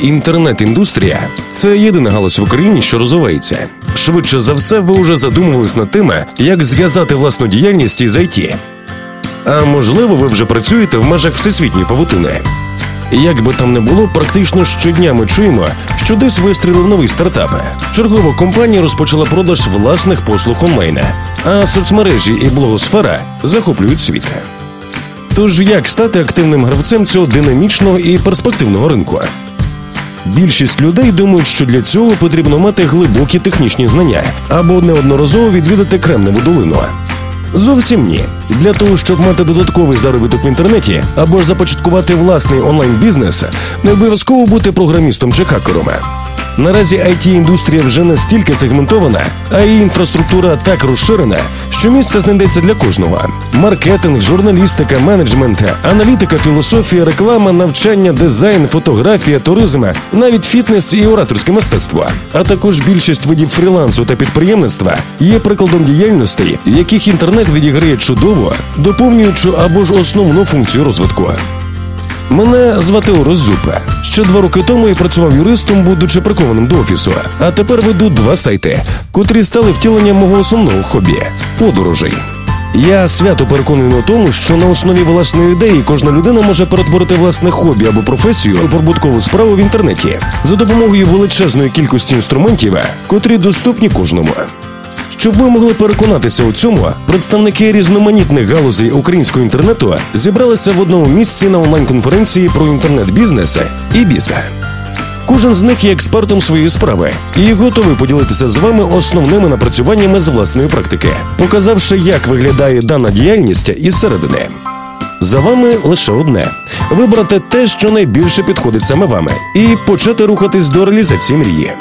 Інтернет-індустрія це єдина галузь в Україні, що розвивається. Швидше за все, ви вже задумувались над тим, як зв'язати власну діяльність із IT. А можливо, ви вже працюєте в межах всесвітньої павутини. Як би там не було, практично щодня ми чуємо, що десь вистрілив новий стартап. Чергова компанія розпочала продаж власних послуг онлайн, а соцмережі і блогосфера захоплюють світ. Тож як стати активним гравцем цього динамічного і перспективного ринку? Більшість людей думають, що для цього потрібно мати глибокі технічні знання або неодноразово відвідати Кремневу долину. Зовсім ні. Для того, щоб мати додатковий заробіток в інтернеті або ж започаткувати власний онлайн-бізнес, не обов'язково бути програмістом чи хакером. Наразі it індустрія вже настільки сегментована, а її інфраструктура так розширена, що місце знайдеться для кожного: маркетинг, журналістика, менеджмент, аналітика, філософія, реклама, навчання, дизайн, фотографія, туризм, навіть фітнес і ораторське мистецтво. А також більшість видів фрілансу та підприємництва є прикладом діяльностей, в яких інтернет відіграє чудово, доповнюючи або ж основну функцію розвитку. Мене звати Орос Зупа. Ще два роки тому я працював юристом, будучи прикованим до офісу. А тепер веду два сайти, котрі стали втіленням мого основного хобі подорожей. Я свято переконаний у тому, що на основі власної ідеї кожна людина може перетворити власне хобі або професію у прибуткову справу в інтернеті за допомогою величезної кількості інструментів, котрі доступні кожному. Щоб ви могли переконатися у цьому, представники різноманітних галузей українського інтернету зібралися в одному місці на онлайн-конференції про інтернет-бізнес і біса. Кожен з них є експертом своєї справи і готовий поділитися з вами основними напрацюваннями з власної практики, показавши, як виглядає дана діяльність із середини. За вами лише одне: вибрати те, що найбільше підходить саме вами, і почати рухатись до реалізації мрії.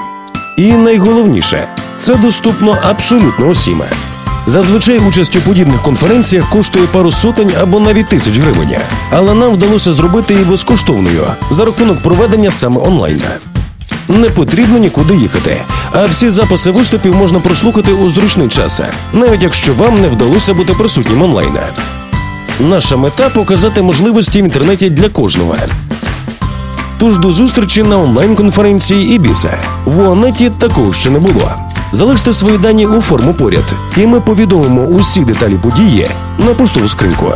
І найголовніше, це доступно абсолютно усім. Зазвичай участь у подібних конференціях коштує пару сотень або навіть тисяч гривень, але нам вдалося зробити її безкоштовною за рахунок проведення саме онлайн. Не потрібно нікуди їхати, а всі записи виступів можна прослухати у зручний час, навіть якщо вам не вдалося бути присутнім онлайн. Наша мета показати можливості в інтернеті для кожного. Тож до зустрічі на онлайн-конференції Ібіса. В Уанеті такого ще не було. Залиште свої дані у форму поряд, і ми повідомимо усі деталі події на поштову скриньку.